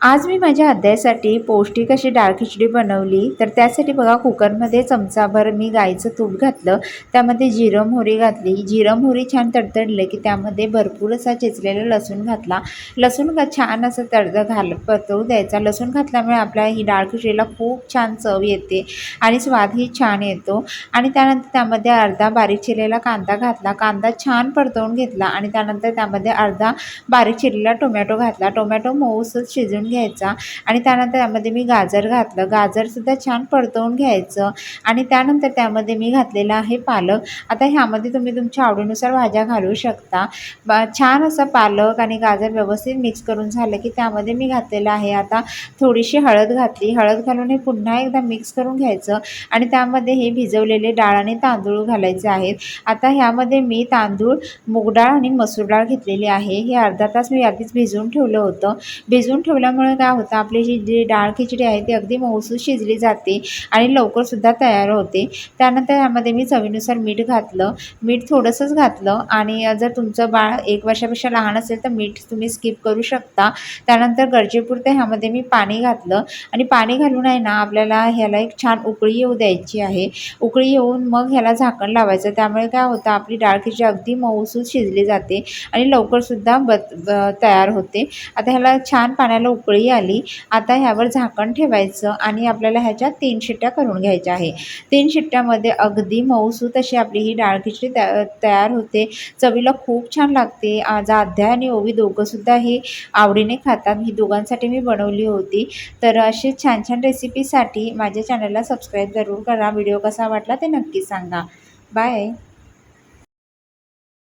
आज मी माझ्या अध्यायासाठी पौष्टिक अशी डाळ खिचडी बनवली. तर त्यासाठी बघा कुकरमध्ये चमचाभर मी गाईचं तूप घातलं. त्यामध्ये जिरं मोहरी घातली. जिरं मोहरी छान तडतडलं की त्यामध्ये भरपूर असा चिचलेला लसूण घातला. लसूण घा छान असं तडद घाल परतवू द्यायचा. लसूण घातल्यामुळे आपल्या ही डाळ खिचडीला खूप छान चव येते आणि स्वादही छान येतो. आणि त्यानंतर त्यामध्ये अर्धा बारीक चिरलेला कांदा घातला. कांदा छान परतवून घेतला आणि त्यानंतर त्यामध्ये अर्धा बारीक चिरलेला टोमॅटो घातला. टोमॅटो मऊसच शिजून घ्यायचा आणि त्यानंतर त्यामध्ये मी गाजर घातलं. गाजरसुद्धा छान परतवून घ्यायचं आणि त्यानंतर त्यामध्ये मी घातलेलं आहे पालक. आता ह्यामध्ये तुम्ही तुमच्या आवडीनुसार भाज्या घालू शकता. बा छान असं पालक आणि गाजर व्यवस्थित मिक्स करून झालं की त्यामध्ये मी घातलेलं आहे. आता थोडीशी हळद घातली. हळद घालून हे पुन्हा एकदा मिक्स करून घ्यायचं आणि त्यामध्ये हे भिजवलेले डाळ आणि तांदूळ घालायचे आहेत. आता ह्यामध्ये मी तांदूळ मूग डाळ आणि मसूर डाळ घेतलेली आहे. हे अर्धा तास मी आधीच भिजवून ठेवलं होतं. भिजवून त्यामुळे काय होतं आपली जी जी डाळ खिचडी आहे ती अगदी मऊसूत शिजली जाते आणि लवकरसुद्धा तयार होते. त्यानंतर ह्यामध्ये मी चवीनुसार मीठ घातलं. मीठ थोडंसंच घातलं आणि जर तुमचं बाळ एक वर्षापेक्षा लहान असेल तर मीठ तुम्ही स्किप करू शकता. त्यानंतर गरजेपुरतं ह्यामध्ये मी पाणी घातलं आणि पाणी घालून आहे ना आपल्याला ह्याला एक छान उकळी येऊ द्यायची आहे. उकळी येऊन मग ह्याला झाकण लावायचं. त्यामुळे काय होतं आपली डाळ खिचडी अगदी मऊसूत शिजली जाते आणि लवकरसुद्धा बत ब- तयार होते. आता ह्याला छान पाण्याला उकळी आली. आता ह्यावर झाकण ठेवायचं आणि आपल्याला ह्याच्या तीन शिट्ट्या करून घ्यायच्या आहे. तीन शिट्ट्यामध्ये अगदी मऊसूत अशी आपली ही डाळ खिचडी तया तयार होते. चवीला खूप छान लागते. आज अध्याय आणि ओवी दोघंसुद्धा ही आवडीने खातात. ही दोघांसाठी मी बनवली होती. तर असे छान छान रेसिपीसाठी माझ्या चॅनलला सबस्क्राईब जरूर करा. व्हिडिओ कसा वाटला ते नक्की सांगा. बाय